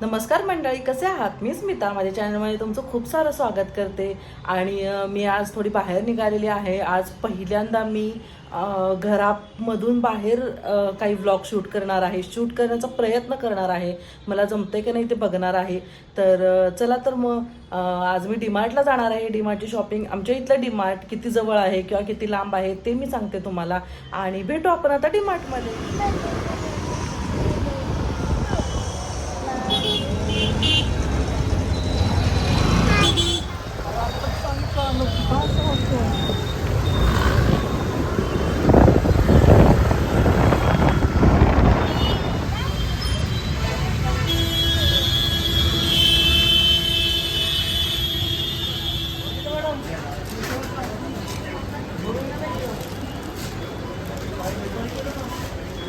नमस्कार मंडळी कसे आहात? मी स्मिता माझ्या चॅनलमध्ये तुमचं खूप सारं स्वागत करते. आणि मी आज थोडी बाहेर निघालेली आहे. आज पहिल्यांदा मी घरामधून बाहेर काही व्लॉग शूट करणार आहे. शूट करण्याचा प्रयत्न करणार आहे. मला जमते की नाही ते बघणार आहे. तर चला तर मग आज मी डीमार्टला जाणार आहे. डीमार्टची शॉपिंग आमच्या इथलं डीमार्ट किती जवळ आहे किंवा किती लांब आहे ते मी सांगते तुम्हाला. आणि भेटू आपण आता डीमार्टमध्ये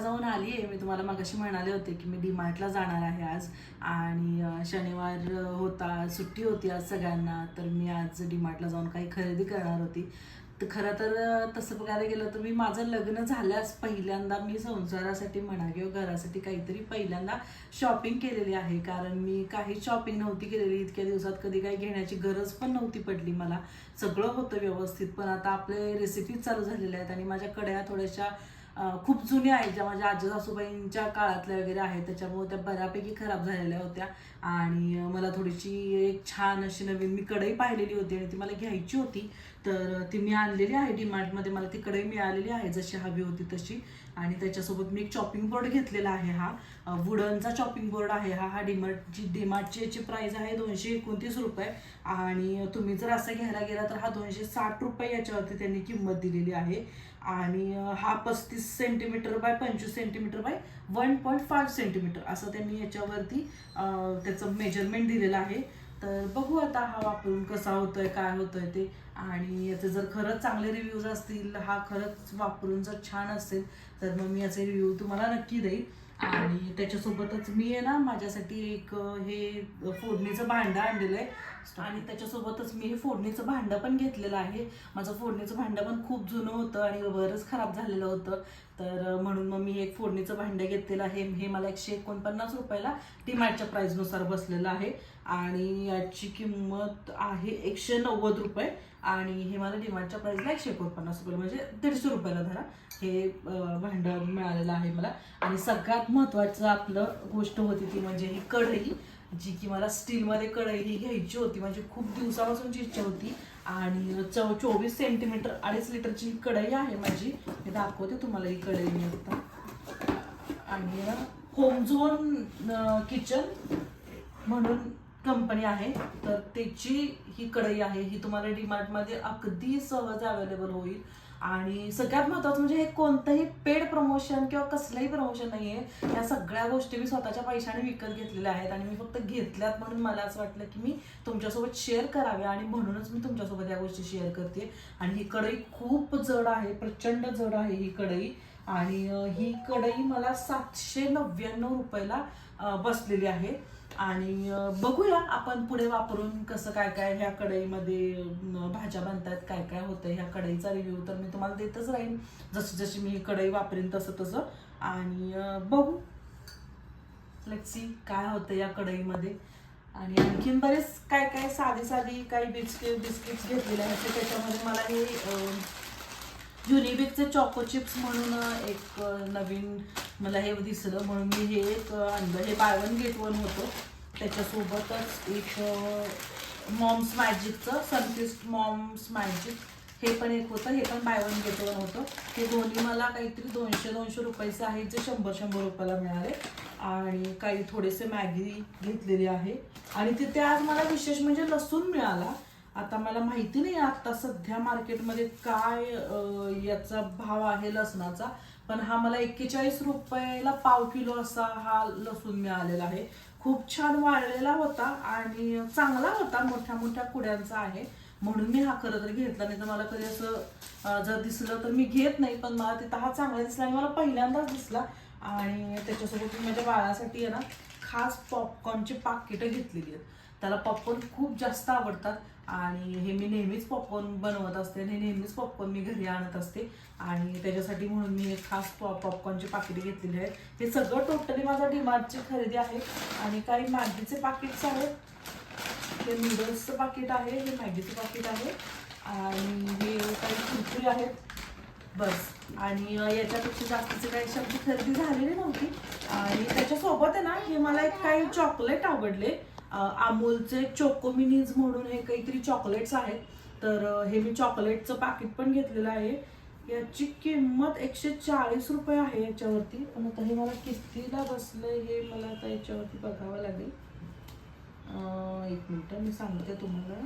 जाऊन आली आहे मी तुम्हाला मागाशी म्हणाले होते की मी डीमार्टला जाणार आहे आज. आणि शनिवार होता सुट्टी होती आज सगळ्यांना तर मी आज डीमार्टला जाऊन काही खरेदी करणार होती. तर खरं तर तसं बघायला गेलं तर मी माझं लग्न झाल्यास पहिल्यांदा मी संसारासाठी म्हणा किंवा घरासाठी काहीतरी पहिल्यांदा शॉपिंग केलेली आहे. कारण मी काही शॉपिंग नव्हती केलेली. इतक्या दिवसात कधी काही घेण्याची गरज पण नव्हती पडली मला. सगळं होतं व्यवस्थित. पण आता आपले रेसिपीज चालू झालेल्या आहेत आणि माझ्या कड्या थोड्याशा खूप जुन्या आहेत ज्या माझ्या आजी सासूबाईंच्या काळातल्या वगैरे आहेत. त्याच्यामुळे त्या बऱ्यापैकी खराब झालेल्या होत्या. आणि मला थोडीशी एक छान अशी नवीन मी कढई पाहिलेली होती आणि ती मला घ्यायची होती. तर ती मी आणलेली आहे डीमार्टमध्ये मला ती कढई मिळालेली आहे जशी हवी होती तशी. आणि त्याच्यासोबत मी एक चॉपिंग बोर्ड घेतलेला आहे हा. वुडनचा चॉपिंग बोर्ड आहे हा. हा डीमार्टची डीमार्टची याची प्राईज आहे दोनशे एकोणतीस रुपये. आणि तुम्ही जर असं घ्यायला गेला तर हा दोनशे साठ रुपये याच्यावरती त्यांनी किंमत दिलेली आहे. आणि हा पस्तीस सेंटीमीटर बाय पंचवीस centimetre by one point five centimetre असं त्यांनी याच्यावरती त्याचं मेजरमेंट दिलेलं आहे. तर बघू आता हा वापरून कसा होतोय काय होतोय ते. आणि याचे जर खरंच चांगले रिव्ह्यूज असतील हा खरंच वापरून जर छान असेल तर मग मी याचे रिव्ह्यू तुम्हाला नक्की देईल आणि त्याच्यासोबतच मी आहे ना माझ्यासाठी एक हे फोडणीचं भांडं आणलेलं आहे. आणि त्याच्यासोबतच मी हे फोडणीचं भांडं पण घेतलेलं आहे. माझं फोडणीचं भांडं पण खूप जुनं होतं आणि बरंच खराब झालेलं होतं. तर म्हणून मग मी एक फोडणीचं भांडं घेतलेलं आहे. हे मला एकशे एकोणपन्नास रुपयाला डीमार्टच्या प्राईजनुसार बसलेलं आहे. आणि याची किंमत आहे एकशे नव्वद रुपये. आणि हे मला डीमार्टच्या प्राईजला एकशे एकोणपन्नास रुपये म्हणजे दीडशे रुपयाला धरा. हे भांडं मिळालेलं आहे मला. आणि सगळ्यात महत्त्वाचं आपलं गोष्ट होती ती म्हणजे ही कढई. जी की मला स्टीलमध्ये कढई ही घ्यायची होती माझी खूप दिवसापासूनची इच्छा होती आणि चौ चोवीस सेंटीमीटर अडीच लिटरची ही कढई आहे माझी. मी दाखवते तुम्हाला ही कढई मी आता. आणि होम झोन किचन म्हणून कंपनी आहे. तर त्याची ही कढई आहे. ही तुम्हाला डीमार्टमध्ये अगदी सहज अवेलेबल होईल. आणि सगळ्यात महत्त्वाचं म्हणजे हे कोणतंही पेड प्रमोशन किंवा कसलंही प्रमोशन नाही आहे या सगळ्या गोष्टी मी स्वतःच्या पैशाने विकत घेतलेल्या आहेत आणि मी फक्त घेतल्यात म्हणून मला असं वाटलं की मी तुमच्यासोबत शेअर कराव्या आणि म्हणूनच मी तुमच्यासोबत या गोष्टी शेअर करते आणि ही कढई खूप जड आहे प्रचंड जड आहे ही कढई. आणि ही कढई मला सातशे नव्याण्णव रुपयाला बसलेली आहे. आणि बघूया आपण पुढे वापरून कसं काय काय ह्या कढईमध्ये भाज्या बनतात काय काय होतं ह्या कढईचा रिव्ह्यू तर मी तुम्हाला देतच राहीन. जशी जशी मी ही कढई वापरेन तसं तसं. आणि बघू. सी काय होतं या कढईमध्ये. आणि आणखीन बरेच काय काय साधी साधी काही बिस्किट बिस्किट्स घेतलेले आहेत त्याच्यामध्ये मला हे युनिबिकचे चॉको चिप्स म्हणून एक नवीन मला हे दिसलं. म्हणून मी हे एक आणलं. हे बाय वन गेट वन होतं. त्याच्यासोबतच एक मॉम्स मॅजिकचं सनफिस्ट मॉम्स मॅजिक हे पण एक होतं. हे पण बाय वन गेट वन होतं. हे दोन्ही मला काहीतरी दोनशे दोनशे रुपयाचे आहेत जे शंभर शंभर रुपयाला मिळाले. आणि काही थोडेसे मॅगी घेतलेली आहे. आणि तिथे आज मला विशेष म्हणजे लसूण मिळाला. आता मला माहिती नाही आता सध्या मार्केटमध्ये काय याचा भाव आहे लसणाचा पण हा मला एक्केचाळीस रुपयाला पाव किलो असा हा लसूण मिळालेला आहे. खूप छान वाळलेला होता आणि चांगला होता मोठ्या मोठ्या कुड्यांचा आहे. म्हणून मी हा खरं तर घेतला नाही तर मला कधी असं जर दिसलं तर मी घेत नाही पण मला तिथं हा चांगला दिसला आणि मला पहिल्यांदाच दिसला. आणि त्याच्यासोबत मी माझ्या बाळासाठी आहे ना खास पॉपकॉर्नची पाकिटं घेतलेली आहेत. त्याला पॉपकॉर्न खूप जास्त आवडतात. आणि हे मी नेहमीच पॉपकॉर्न बनवत असते आणि नेहमीच पॉपकॉर्न मी घरी आणत असते. आणि त्याच्यासाठी म्हणून मी एक खास पॉ पॉपकॉर्नची पाकिटे घेतलेली आहेत. हे सगळं टोटली माझा डिमार्टची खरेदी आहे. आणि काही मॅगीचे पाकिट्स आहेत. हे नूडल्सचं पाकिट आहे. हे मॅगीचं पाकिट आहे. आणि हे काही कुरकुरी आहेत. बस. आणि याच्यापेक्षा जास्तीचे काही शब्द खरेदी झालेली नव्हती. आणि त्याच्यासोबत आहे ना हे मला एक काही चॉकलेट आवडले. अमूलचे चोकोमिनीज म्हणून हे काहीतरी चॉकलेट्स आहेत. तर हे मी चॉकलेटचं पाकिट पण घेतलेलं आहे. याची किंमत एकशे चाळीस रुपये आहे याच्यावरती. पण आता हे मला कितीला बसलं हे मला आता याच्यावरती बघावं लागेल. एक मिनटं मी सांगते तुम्हाला.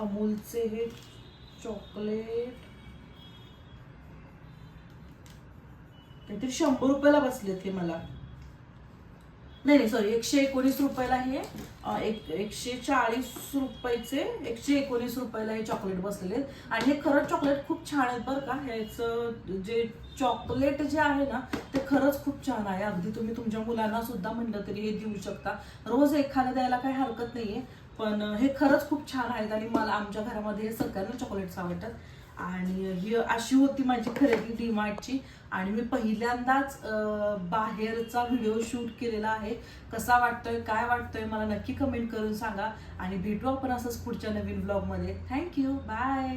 अमूलचे हे चॉकलेट काहीतरी शंभर रुपयाला बसलेत हे मला. नाही नाही सॉरी एकशे एकोणीस रुपयाला हे एक एकशे चाळीस रुपयाचे एकशे एकोणीस रुपयाला हे चॉकलेट बसलेले आहेत. आणि हे खरंच चॉकलेट खूप छान आहेत बरं का. ह्याचं जे चॉकलेट जे आहे ना ते खरंच खूप छान आहे. अगदी तुम्ही तुमच्या मुलांना सुद्धा म्हणलं तरी हे देऊ शकता. रोज एखादं द्यायला काही हरकत नाहीये पण हे खरंच खूप छान आहेत आणि मला आमच्या घरामध्ये हे सगळ्यांना चॉकलेट्स आवडतात. आणि ही अशी होती माझी खरेदी डीमार्टची. आणि मी पहिल्यांदाच बाहेरचा व्हिडिओ शूट केलेला आहे. कसा वाटतोय काय वाटतोय मला नक्की कमेंट करून सांगा. आणि भेटू आपण असंच पुढच्या नवीन ब्लॉगमध्ये थँक्यू बाय